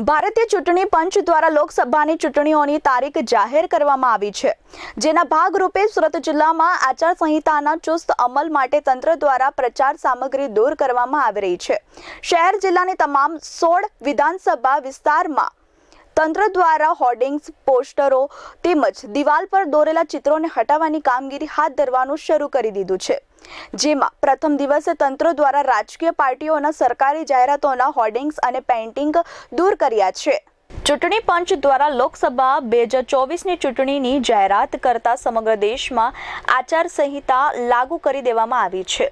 ભારતીય ચૂંટણી પંચ દ્વારા લોકસભાની ચૂંટણીઓની તારીખ જાહેર કરવામાં આવી છે. જેના ભાગરૂપે સુરત જિલ્લામાં આચારસંહિતાના ચુસ્ત અમલ માટે તંત્ર દ્વારા પ્રચાર સામગ્રી દૂર કરવામાં આવી રહી છે. શહેર જિલ્લાની તમામ સોળ વિધાનસભા વિસ્તારમાં તંત્ર દ્વારા હોર્ડિંગ્સ, પોસ્ટરો તેમજ દિવાલ પર દોરેલા ચિત્રોને હટાવવાની કામગીરી હાથ ધરવાનું શરૂ કરી દીધું છે. જેમાં પ્રથમ દિવસે તંત્ર દ્વારા રાજકીય પાર્ટીઓના સરકારી જાહેરાતોના હોર્ડિંગ્સ અને પેઇન્ટિંગ દૂર કર્યા છે. ચૂંટણી પંચ દ્વારા લોકસભા બે હજાર ચોવીસની ચૂંટણીની જાહેરાત કરતા સમગ્ર દેશમાં આચારસંહિતા લાગુ કરી દેવામાં આવી છે.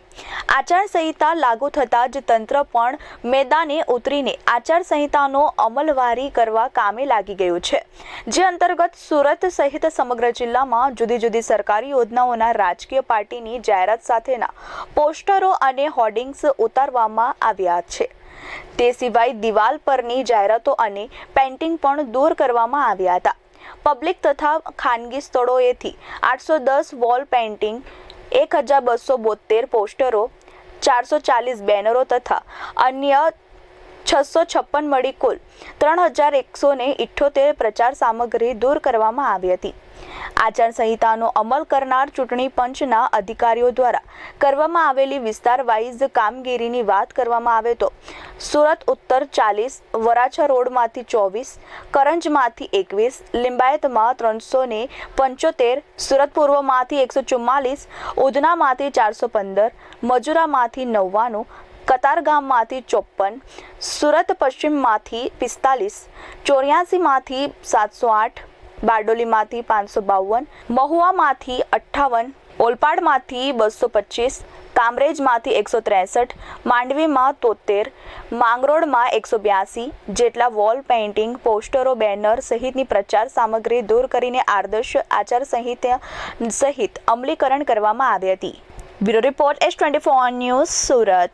આચારસંહિતા લાગુ થતાં જ તંત્ર પણ મેદાને ઉતરીને આચારસંહિતાનો અમલવારી કરવા કામે લાગી ગયું છે. જે અંતર્ગત સુરત સહિત સમગ્ર જિલ્લામાં જુદી જુદી સરકારી યોજનાઓના રાજકીય પાર્ટીની જાહેરાત સાથેના પોસ્ટરો અને હોર્ડિંગ્સ ઉતારવામાં આવ્યા છે. તે સિવાય દિવાલ પરની જાહેરાતો અને પેઇન્ટિંગ પણ દૂર કરવામાં આવ્યા હતા. પબ્લિક તથા ખાનગી સ્થળોએથી આઠસો દસ વોલ પેઇન્ટિંગ, એક હજાર બસો બોતેર પોસ્ટરો, ચારસો ચાલીસ બેનરો તથા અન્ય છસો છપ્પન મળી કુલ ત્રણ હજાર એકસો ને ઇઠ્ઠોતેર પ્રચાર સામગ્રી દૂર કરવામાં આવી હતી. આચારસંહિતાનો અમલ કરનાર ચૂંટણી પંચના અધિકારીઓ દ્વારા કરવામાં આવેલી વિસ્તાર વાઇઝ કામગીરીની વાત કરવામાં આવે તો સુરત ઉત્તર ચાલીસ, વરાછા રોડમાંથી ચોવીસ, કરંજમાંથી એકવીસ, લિંબાયતમાં ત્રણસો ને પંચોતેર, સુરત પૂર્વમાંથી એકસો ચુમ્માલીસ, ઉધનામાંથી ચારસો પંદર, મજુરામાંથી નવ્વાણું કતારગામમાંથી ચોપ્પન સુરત પશ્ચિમમાંથી પિસ્તાલીસ, ચોર્યાસીમાંથી સાતસો આઠ, બારડોલીમાંથી પાંચસો બાવન, મહુવામાંથી અઠ્ઠાવન, ઓલપાડમાંથી બસો પચીસ, કામરેજમાંથી એકસો ત્રેસઠ, માંડવીમાં તોતેર, માંગરોળમાં એકસો બ્યાસી, જેટલા વોલ, પેઇન્ટિંગ, પોસ્ટરો, બેનર સહિતની પ્રચાર સામગ્રી દૂર કરીને આદર્શ આચારસંહિતા સહિત અમલીકરણ કરવામાં આવી હતી. Bureau report S twenty four news Surat.